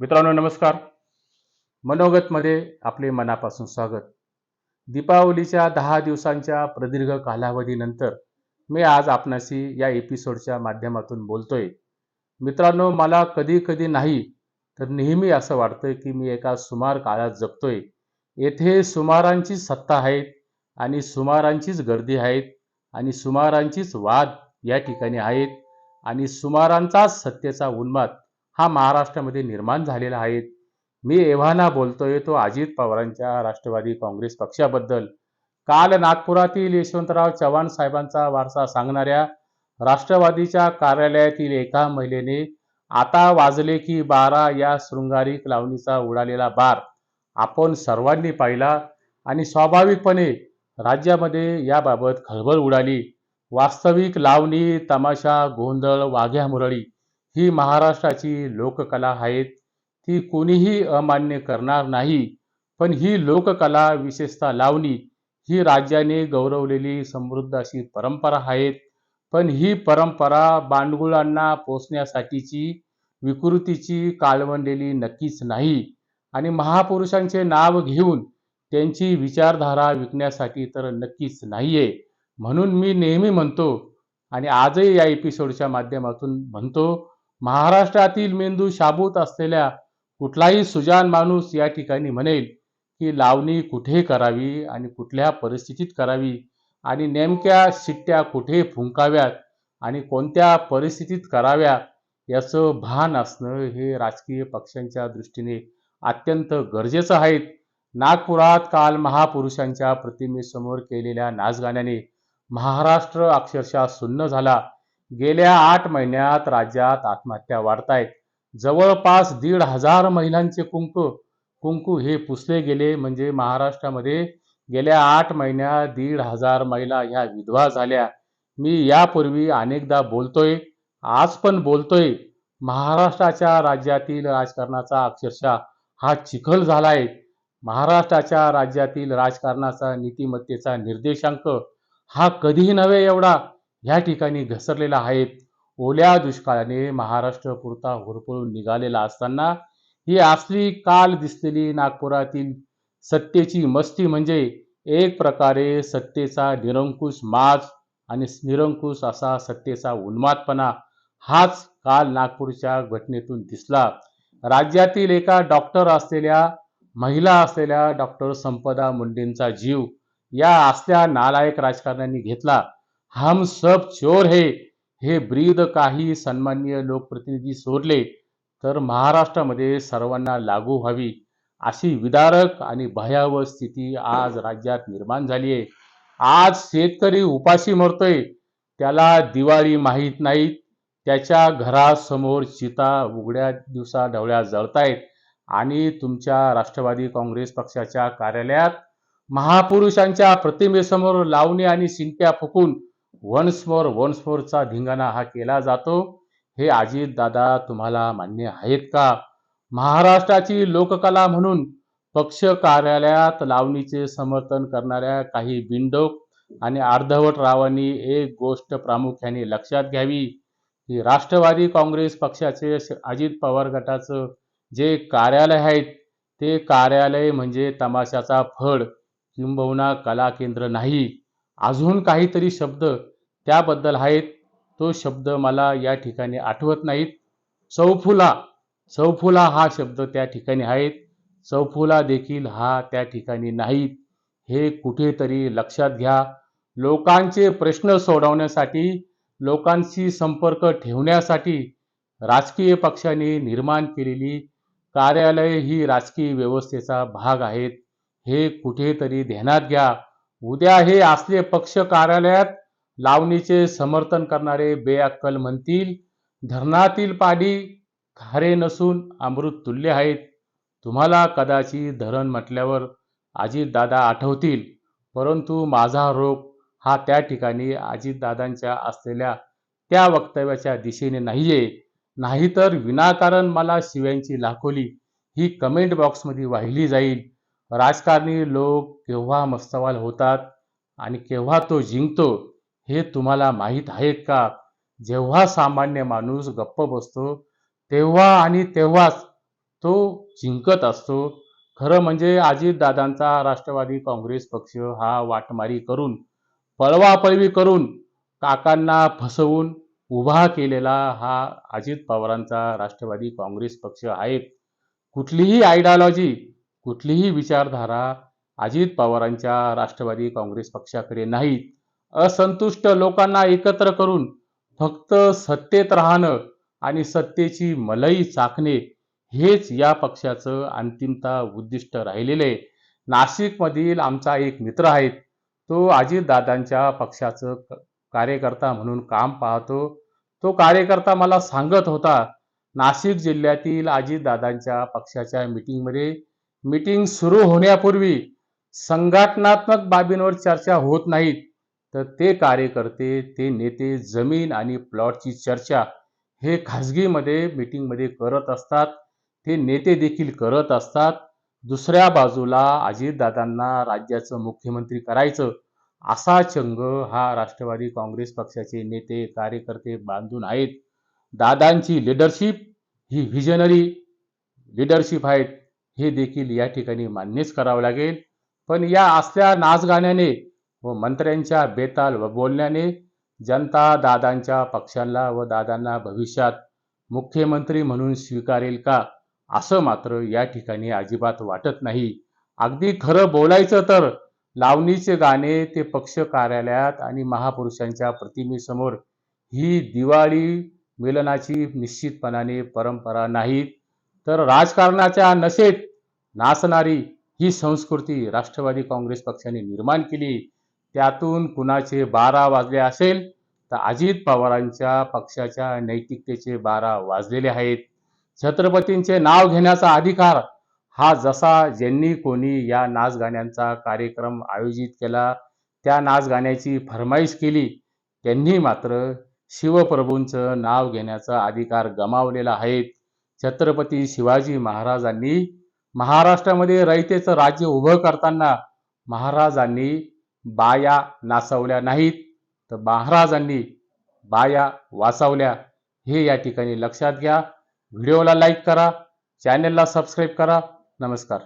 मित्रांनो नमस्कार. मनोगतमध्ये आपले मनापासून स्वागत. दीपावलीच्या दहा दिवसांच्या प्रदीर्घ कालावधीनंतर मी आज आपणाशी या एपिसोडच्या माध्यमातून बोलतोय. मित्रांनो मला कधी कधी नाही तर नेहमी असं वाटतं की मी एका सुमार काळात जगतोय. येथे सुमारांचीच सत्ता आहेत आणि सुमारांचीच गर्दी आहेत आणि सुमारांचीच वाद या ठिकाणी आहेत आणि सुमारांचाच सत्तेचा उन्माद हा महाराष्ट्रामध्ये निर्माण झालेला आहे. मी एव्हाना बोलतोय तो अजित पवारांच्या राष्ट्रवादी काँग्रेस पक्षाबद्दल. काल नागपुरातील यशवंतराव चव्हाण साहेबांचा वारसा सांगणाऱ्या राष्ट्रवादीच्या कार्यालयातील एका महिलेने आता वाजले की बारा या शृंगारिक लावणीचा उडालेला बार. आपण सर्वांनी पाहिला आणि स्वाभाविकपणे राज्यामध्ये याबाबत खळबळ उडाली. वास्तविक लावणी तमाशा गोंधळ वाघ्या मुरळी ही महाराष्ट्राची लोककला आहेत. ती कोणीही अमान्य करणार नाही. पण ही लोककला विशेषतः लावणी ही राज्याने गौरवलेली समृद्ध अशी परंपरा आहेत. पण ही परंपरा बांडगुळांना पोचण्यासाठीची विकृतीची काळवंडलेली नक्कीच नाही. आणि महापुरुषांचे नाव घेऊन त्यांची विचारधारा विकण्यासाठी तर नक्कीच नाहीये. म्हणून मी नेहमी म्हणतो आणि आजही या एपिसोडच्या माध्यमातून म्हणतो महाराष्ट्रातील मेंदू शाबूत असलेल्या कुठलाही सुजान माणूस या ठिकाणी म्हणेल की लावणी कुठे करावी आणि कुठल्या परिस्थितीत करावी आणि नेमक्या शिट्ट्या कुठे फुंकाव्यात आणि कोणत्या परिस्थितीत कराव्या याचं भान असणं हे राजकीय पक्षांच्या दृष्टीने अत्यंत गरजेचं आहे. नागपुरात काल महापुरुषांच्या प्रतिमेसमोर केलेल्या नाचगाण्याने महाराष्ट्र अक्षरशः सुन्न झाला. गेल्या आठ महिन्यात राज्यात आत्महत्या वाढतायत. जवळपास दीड हजार महिलांचे कुंकू कुंकू हे पुसले गेले. म्हणजे महाराष्ट्रामध्ये गेल्या आठ महिन्यात दीड हजार महिला ह्या विधवा झाल्या. मी यापूर्वी अनेकदा बोलतोय आज पण बोलतोय. महाराष्ट्राच्या राज्यातील राजकारणाचा अक्षरशः हा चिखल झालाय. महाराष्ट्राच्या राज्यातील राजकारणाचा नीतिमत्तेचा निर्देशांक हा कधीही नव्हे एवढा. ह्या ठिकाणी घसरलेला आहे. ओल्या दुष्काळाने महाराष्ट्र पुरता होरपळून निघालेला असताना ही असली काल दिसलेली नागपुरातील सत्तेची मस्ती म्हणजे एक प्रकारे सत्तेचा निरंकुश माज आणि निरंकुश असा सत्तेचा उन्मादपणा हाच काल नागपूरच्या घटनेतून दिसला. राज्यातील एका डॉक्टर असलेल्या महिला असलेल्या डॉक्टर संपदा मुंडेंचा जीव या असल्या नालायक राजकारण्यांनी घेतला. हम सब चोर है। हे ब्रीद काही सन्मान्य लोकप्रतिनिधी सोडले तर महाराष्ट्रामध्ये सर्वांना लागू व्हावी अशी विदारक आणि भयावह स्थिती आज राज्यात निर्माण झाली आहे. आज शेतकरी उपाशी मरतोय त्याला दिवाळी माहीत नाही त्याच्या घरासमोर चिता उघड्या दिवसा ढवळ्या जळतायत आणि तुमच्या राष्ट्रवादी काँग्रेस पक्षाच्या कार्यालयात महापुरुषांच्या प्रतिमेसमोर लावणी आणि शिंक्या फुकून वन्स मोर वन्स मोरचा धिंगाणा हा केला जातो. हे अजित दादा तुम्हाला मान्य आहेत का? महाराष्ट्राची लोककला म्हणून पक्ष कार्यालयात लावणीचे समर्थन करणाऱ्या काही बिंडोक आणि अर्धवट रावांनी एक गोष्ट प्रामुख्याने लक्षात घ्यावी. की राष्ट्रवादी काँग्रेस पक्षाचे अजित पवार गटाचं जे कार्यालय आहेत ते कार्यालय म्हणजे तमाशाचा फड किंबहुना कला केंद्र नाही. अजून काहीतरी शब्द त्याबद्दल आहेत. तो शब्द मला या ठिकाणी आठवत नाहीत. चौफुला चौफुला हा शब्द त्या ठिकाणी आहेत. चौफुला देखील हा त्या ठिकाणी नाहीत. हे कुठेतरी लक्षात घ्या. लोकांचे प्रश्न सोडवण्यासाठी लोकांशी संपर्क ठेवण्यासाठी राजकीय पक्षाने निर्माण केलेली कार्यालय ही राजकीय व्यवस्थेचा भाग आहेत. हे कुठेतरी ध्यानात घ्या. उद्या हे असले पक्ष कार्यालयात लावणीचे समर्थन करणारे बेअक्कल म्हणतील धरणातील पाणी खारे नसून अमृत तुल्य आहेत. तुम्हाला कदाचित धरण म्हटल्यावर अजितदादा आठवतील परंतु माझा रोग हा त्या ठिकाणी अजितदादांच्या असलेल्या त्या वक्तव्याच्या दिशेने नाहीये. नाहीतर विनाकारण मला शिव्यांची लाखोली ही कमेंट बॉक्समध्ये वाहिली जाईल. राजकारणी लोक केव्हा मस्तवाल होतात आणि केव्हा तो जिंकतो हे तुम्हाला माहीत आहे का? जेव्हा सामान्य माणूस गप्प बसतो तेव्हा आणि तेव्हाच तो जिंकत असतो. खरं म्हणजे अजितदादांचा राष्ट्रवादी काँग्रेस पक्ष हा वाटमारी करून पळवापळवी करून काकांना फसवून उभा केलेला हा अजित पवारांचा राष्ट्रवादी काँग्रेस पक्ष आहे. कुठलीही आयडियॉलॉजी कुठलीही विचारधारा अजित पवारांच्या राष्ट्रवादी काँग्रेस पक्षाकडे नाहीत. असंतुष्ट लोकांना एकत्र करून फक्त सत्तेत राहणं आणि सत्तेची मलई चाखणे हेच या पक्षाचं अंतिमता उद्दिष्ट राहिलेलं आहे. नाशिकमधील आमचा एक मित्र आहेत तो अजितदादांच्या पक्षाचं क- कार्यकर्ता म्हणून काम पाहतो. तो कार्यकर्ता मला सांगत होता नाशिक जिल्ह्यातील अजितदादांच्या पक्षाच्या मीटिंगमध्ये मीटिंग सुरू होण्यापूर्वी संघटनात्मक बाबींवर चर्चा होत नाहीत. तर ते कार्यकर्ते ते नेते जमीन आणि प्लॉटची चर्चा हे खाजगीमध्ये मीटिंगमध्ये करत असतात. ते नेते देखील करत असतात. दुसऱ्या बाजूला अजितदादांना राज्याचं मुख्यमंत्री करायचं असा चंग हा राष्ट्रवादी काँग्रेस पक्षाचे नेते कार्यकर्ते बांधून आहेत. दादांची लिडरशिप ही व्हिजनरी लिडरशिप आहेत. हे देखील या ठिकाणी मान्यच करावं लागेल. पण या असल्या नाचगाण्याने व मंत्र्यांच्या बेताल व बोलण्याने जनता दादांच्या पक्षांना व दादांना भविष्यात मुख्यमंत्री म्हणून स्वीकारेल का? असं मात्र या ठिकाणी अजिबात वाटत नाही. अगदी खरं बोलायचं तर लावणीचे गाणे ते पक्ष कार्यालयात आणि महापुरुषांच्या प्रतिमेसमोर ही दिवाळी मिलनाची निश्चितपणाने परंपरा नाही तर राजकारणाच्या नशेत नाचणारी ही संस्कृती राष्ट्रवादी काँग्रेस पक्षाने निर्माण केली. त्यातून कुणाचे बारा वाजले असेल तर अजित पवारांच्या पक्षाच्या नैतिकतेचे बारा वाजलेले आहेत. छत्रपतींचे नाव घेण्याचा अधिकार हा जसा ज्यांनी कोणी या नाचगाण्यांचा कार्यक्रम आयोजित केला त्या नाचगाण्याची फरमाईश केली त्यांनी मात्र शिवप्रभूंचं नाव घेण्याचा अधिकार गमावलेला आहे. छत्रपती शिवाजी महाराजांनी महाराष्ट्रामध्ये रयतेचं राज्य उभं करताना महाराजांनी बाया नाचवल्या नाहीत तर महाराजांनी बाया वाचवल्या. हे या ठिकाणी लक्षात घ्या. व्हिडिओला लाईक करा चॅनेलला सबस्क्राईब करा. नमस्कार.